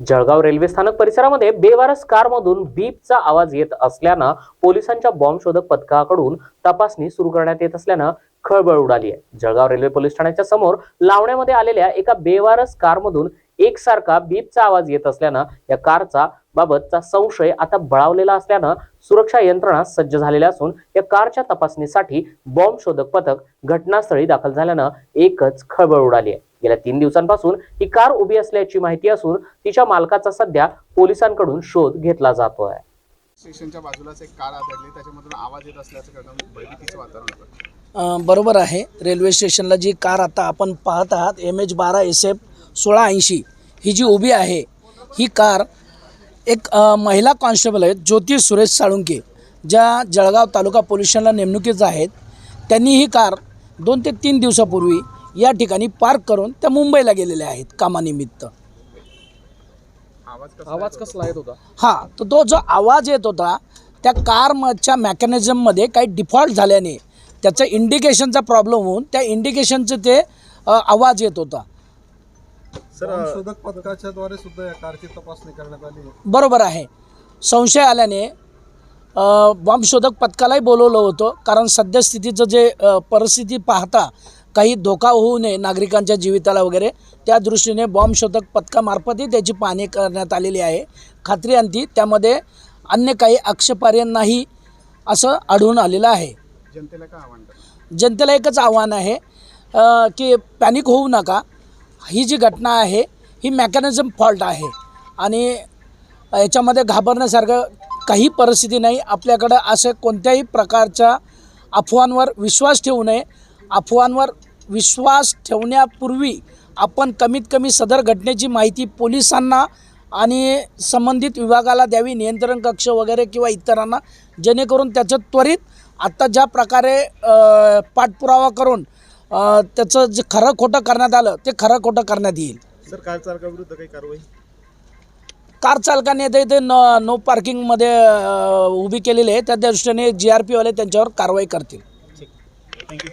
Jalgaon railway स्थानक परिसरामध्ये बेवारस कारमधून बीपचा आवाज येत असल्यानं पोलिसांच्या बॉम्ब शोधक पथकाकडून तपासणी सुरू करण्यात येत असल्यानं खळबळ उडाली आहे. जळगाव रेल्वे पोलीस ठाण्याच्या समोर लावण्यामध्ये आलेल्या एका बेवारस कारमधून एकसारखा बीपचा आवाज येत असल्यानं या कारचा बाबतचा संशय आता बळावलेला असल्यानं सुरक्षा यंत्रणा सज्ज झालेल्या असून या कारच्या तपासणीसाठी बॉम्ब शोधक पथक घटनास्थळी दाखल झाल्यानं एकच खळबळ उडाली आहे. गेल्या तीन दिवसांपासून ही कार उभी असल्याची माहिती असून तिच्या मालकाचा सध्या पोलिसांकडून शोध घेतला जातोय. स्टेशनच्या बाजूलाच एक कार आदळली त्याच्यामधून आवाज येत असल्याचं वातावरण अ, बरोबर आहे. रेल्वे स्टेशनला जी कार आता आपण पाहत आहात एम एच बारा एस एफ सोळा ऐंशी ही जी उभी आहे ही कार एक महिला कॉन्स्टेबल आहेत ज्योती सुरेश साळुंके ज्या जळगाव तालुका पोलीस स्टेशनला नेमणुकीचं आहेत. त्यांनी ही कार दोन ते तीन दिवसापूर्वी या ठिकाणी पार्क करून त्या मुंबईला गेलेल्या आहेत कामानिमित्त. आवाज कसा आवाज कसला येत होता? हां तर तो जो आवाज येत होता त्या कारच्या मेकॅनिझममध्ये काही डिफॉल्ट झाल्याने त्याचं इंडिकेशनचा प्रॉब्लेम होऊन त्या इंडिकेशनचं ते आवाज येत होता. पथकाच्या द्वारे सुद्धा या कारची तपासणी करण्यात आली. बरोबर आहे. संशय आल्याने अ, बॉम्ब शोधक पथकालाही बोलवलं होतं कारण सद्यस्थितीचं जे परिस्थिती पाहता काही धोका होऊ नये नागरिकांच्या जीविताला वगैरे. त्या दृष्टीने बॉम्ब शोधक पथकामार्फतही त्याची पाहणी करण्यात आलेली आहे. खात्री अंती त्यामध्ये अन्य काही आक्षेपार्ह नाही असं आढळून आलेलं आहे. जनतेला काय आव्हान जनतेला एकच आव्हान आहे की पॅनिक होऊ नका. ही जी घटना आहे ही मेकॅनिझम फॉल्ट आहे. आणि याच्यामध्ये घाबरण्यासारखं काही परिस्थिती नाही. आपल्याकडं असे कोणत्याही प्रकारच्या अफवांवर विश्वास ठेवू नये. अफवांवर विश्वास ठेवण्यापूर्वी आपण कमीत कमी सदर घटनेची माहिती पोलिसांना आणि संबंधित विभागाला द्यावी नियंत्रण कक्ष वगैरे किंवा इतरांना जेणेकरून त्याचं त्वरित आत्ता ज्या प्रकारे पाठपुरावा करून त्याचं जे खरं खोटं करण्यात आलं ते खरं खोटं करण्यात येईल. सर कार चालकाविरुद्ध काही कारवाई? कार चालकाने इथे इथे नो नो पार्किंगमध्ये उभी केलेली आहे. त्या दृष्टीने जी आर पीवाले त्यांच्यावर कारवाई करतील. थँक्यू